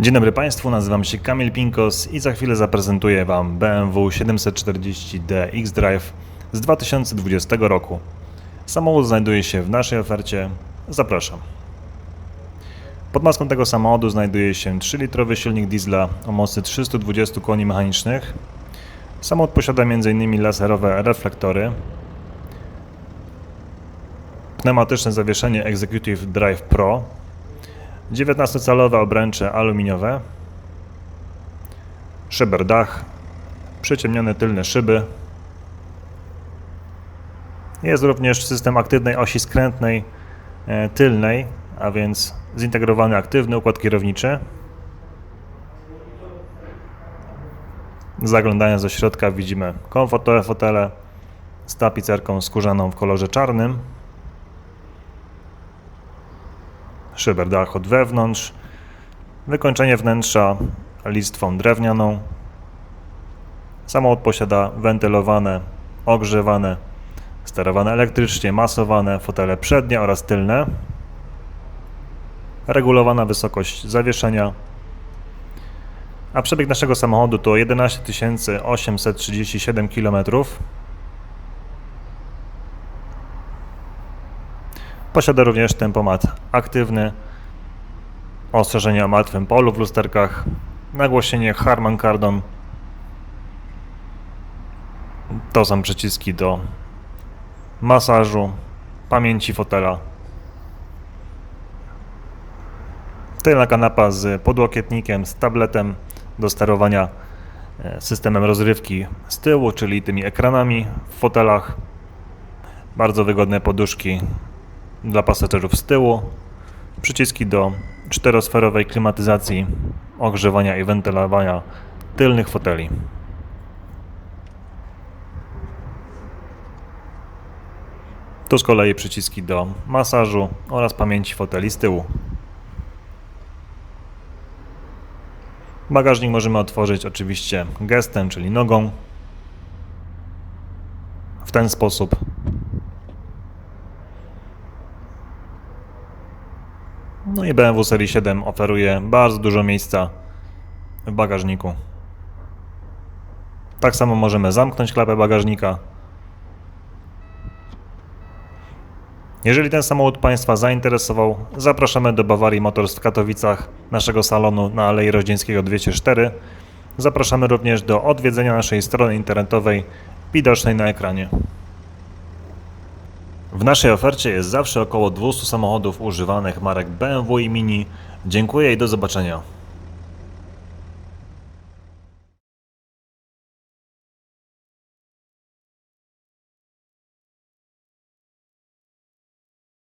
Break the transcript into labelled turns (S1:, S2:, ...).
S1: Dzień dobry Państwu, nazywam się Kamil Pinkos i za chwilę zaprezentuję Wam BMW 740d X-Drive z 2020 roku. Samochód znajduje się w naszej ofercie. Zapraszam. Pod maską tego samochodu znajduje się 3-litrowy silnik diesla o mocy 320 koni mechanicznych. Samochód posiada m.in. laserowe reflektory, pneumatyczne zawieszenie Executive Drive Pro, 19-calowe obręcze aluminiowe, szyber dach, przyciemnione tylne szyby. Jest również system aktywnej osi skrętnej e, tylnej, a więc zintegrowany aktywny układ kierowniczy. Zaglądając do środka widzimy komfortowe fotele z tapicerką skórzaną w kolorze czarnym. Szyber dach od wewnątrz, wykończenie wnętrza listwą drewnianą. Samochód posiada wentylowane, ogrzewane, sterowane elektrycznie, masowane fotele przednie oraz tylne. Regulowana wysokość zawieszenia. A przebieg naszego samochodu to 11 837 km. Posiada również tempomat aktywny, ostrzeżenia o martwym polu w lusterkach, nagłośnienie Harman Kardon. To są przyciski do masażu, pamięci fotela. Tylna kanapa z podłokietnikiem, z tabletem do sterowania e, systemem rozrywki z tyłu, czyli tymi ekranami w fotelach. Bardzo wygodne poduszki dla pasażerów z tyłu, przyciski do czterosferowej klimatyzacji, ogrzewania i wentylowania tylnych foteli. Tu z kolei przyciski do masażu oraz pamięci foteli z tyłu. Bagażnik możemy otworzyć oczywiście gestem, czyli nogą. W ten sposób No i BMW Serii 7 oferuje bardzo dużo miejsca w bagażniku. Tak samo możemy zamknąć klapę bagażnika. Jeżeli ten samochód Państwa zainteresował, zapraszamy do Bawarii Motors w Katowicach, naszego salonu na Alei Roździeńskiego 204. Zapraszamy również do odwiedzenia naszej strony internetowej widocznej na ekranie. W naszej ofercie jest zawsze około 200 samochodów używanych marek BMW i Mini. Dziękuję i do zobaczenia.